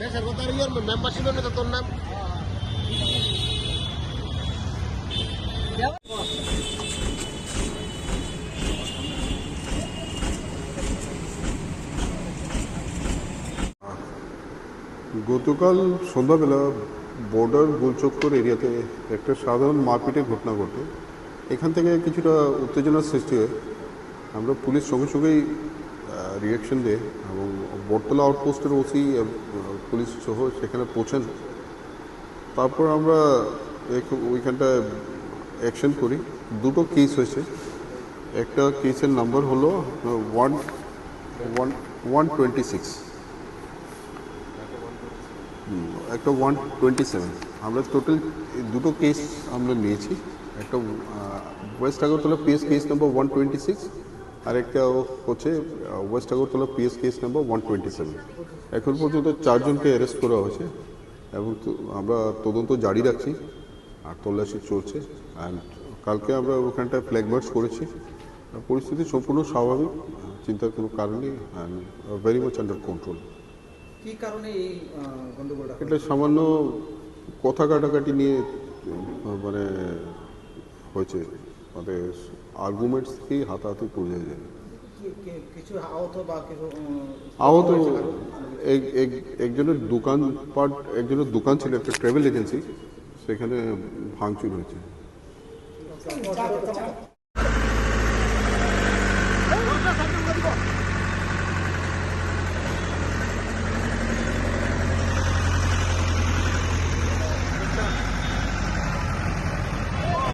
দেশের কথা ইয়ার তোর নাম? গতকাল সন্ধ্যাবেলা বর্ডার গোলচক্কর এরিয়াতে একটা সাধারণ মারপিটের ঘটনা ঘটে। এখান থেকে কিছুটা উত্তেজনার সৃষ্টি হয়। আমরা পুলিশ সঙ্গে সঙ্গেই রিয়াকশন দেয় এবং বটতলা আউটপোস্টের ওসি পুলিশ সহ সেখানে পৌঁছেন। তারপর আমরা ওইখানটায় অ্যাকশন করি। দুটো কেস হয়েছে। একটা কেসের নাম্বার হলো one one one twenty six একটা ওয়ান টোয়েন্টি সেভেন আমরা টোটাল দুটো কেস আমরা নিয়েছি। একটা west Agartala PS case number one twenty six আর একটা হচ্ছে west Agartala PS case number one twenty seven এখন পর্যন্ত চারজনকে অ্যারেস্ট করা হয়েছে এবং আমরা তদন্ত জারি রাখছি আর তল্লাশি চলছে। অ্যান্ড কালকে আমরা ওখানটায় ফ্ল্যাগ মার্চ করেছি। পরিস্থিতি সম্পূর্ণ স্বাভাবিক চিন্তার কোনো কারণ নেই and very much under control কি কারণে এই গন্ডগোলটা এটা সামান্য কথা কাটাকাটি নিয়ে মানে হয়েছে। মানে আর্গুমেন্টস থেকেই হাতাহাতি পড়ে যায়। আহত একজনের দোকান পাট একজনের দোকান ছিল একটা ট্রাভেল এজেন্সি সেখানে ভাঙচুর হয়েছে।